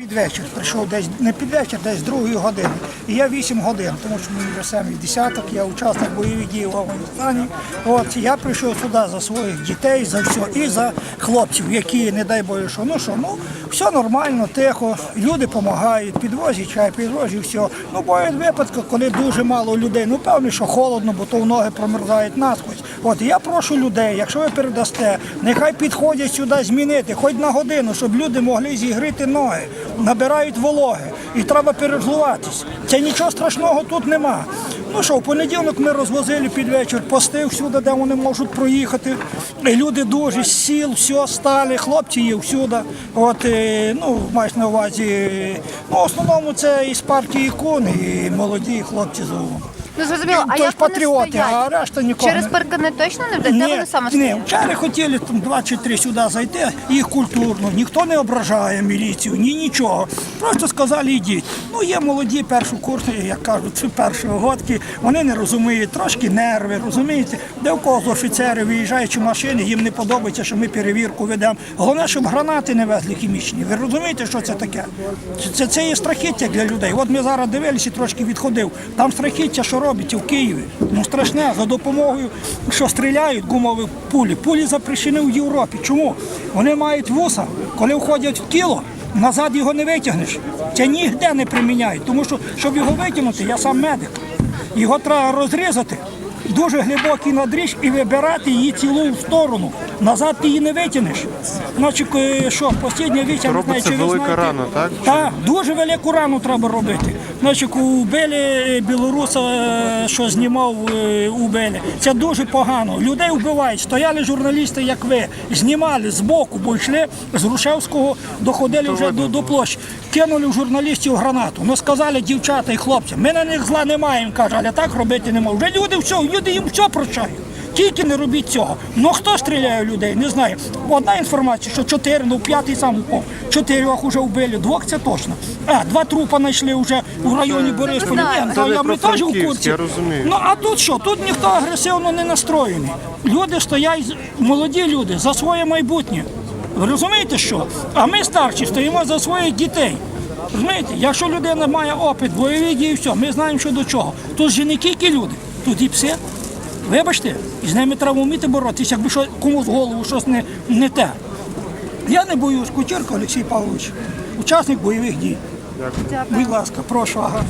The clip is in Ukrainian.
Під вечір прийшов десь не під вечір, десь другої години. І я 8 годин, тому що мені вже самі десяток, я учасник бойових дій в Афганістані. От я прийшов сюди за своїх дітей, за все, і за хлопців, які, не дай Боже, що ну що, ну все нормально, тихо, люди допомагають, підвозять чай, підвозять все. Ну, бувають випадки, коли дуже мало людей. Ну, певно, що холодно, бо то в ноги промерзають насквозь. От я прошу людей, якщо ви передасте, нехай підходять сюди змінити, хоч на годину, щоб люди могли зігріти ноги, набирають вологи. І треба перегруватись. Це нічого страшного тут нема. Ну що, в понеділок ми розвозили під вечір пости всюди, де вони можуть проїхати. І люди дуже з сіл, все стали, хлопці є всюди. От, е, ну, маєш на увазі, е, ну, в основному це із партії ікон, і молоді хлопці з. Ну зрозуміло, а Тож як вони патріоти, стоять? а решта нікого. Через не- паркани точно не вдасться? Де вони саме ні, вчора хотіли там два чи три сюди зайти, їх культурно, ніхто не ображає міліцію, ні нічого. Просто сказали, йдіть. Ну, є молоді першокурсні, як кажуть, це першогодки, вони не розуміють, трошки нерви, розумієте? Де в кого з офіцерів виїжджаючи машини, їм не подобається, що ми перевірку ведемо. Головне, щоб гранати не везли хімічні. Ви розумієте, що це таке? Це, це, є страхіття для людей. От ми зараз дивилися, трошки відходив. Там страхіття, що робиться в Києві. Ну страшне, за допомогою, що стріляють гумові пулі. Пулі запрещені в Європі. Чому? Вони мають вуса, коли входять в тіло. Назад його не витягнеш. Це ніде не приміняють. Тому що, щоб його витягнути, я сам медик. Його треба розрізати, дуже глибокий надріж і вибирати її цілу в сторону. Назад ти її не витягнеш. Значить, е, що, постійня вітя, не знаю, чи ви знаєте. рана, так? Так, дуже велику рану треба робити. Значить, убили білоруса, е, що знімав е, убили. Це дуже погано. Людей вбивають. Стояли журналісти, як ви, знімали з боку, бо йшли з Грушевського, доходили вже до, до площі. Кинули в журналістів гранату. Ну сказали дівчата і хлопці, ми на них зла не маємо, каже, але так робити не можемо. Вже люди все, люди їм все прощають. Тільки не робіть цього. Ну хто стріляє в людей? Не знаю. Одна інформація, що чотири, ну п'ятий сам упав. Чотирьох вже вбили, двох це точно. А, два трупа знайшли вже у районі Борисполя. Ні, то я ми теж у Франківськ, курсі. Ну а тут що? Тут ніхто агресивно не настроєний. Люди стоять, молоді люди, за своє майбутнє. Ви розумієте що? А ми старші стоїмо за своїх дітей. Розумієте, якщо людина має опит, бойові дії, все, ми знаємо, що до чого. Тут же не тільки люди, тут все. Вибачте, і з ними треба вміти боротися, якби що комусь в голову щось не, не те. Я не боюсь, Кучерко Олексій Павлович, учасник бойових дій. Будь ласка, прошу, ага.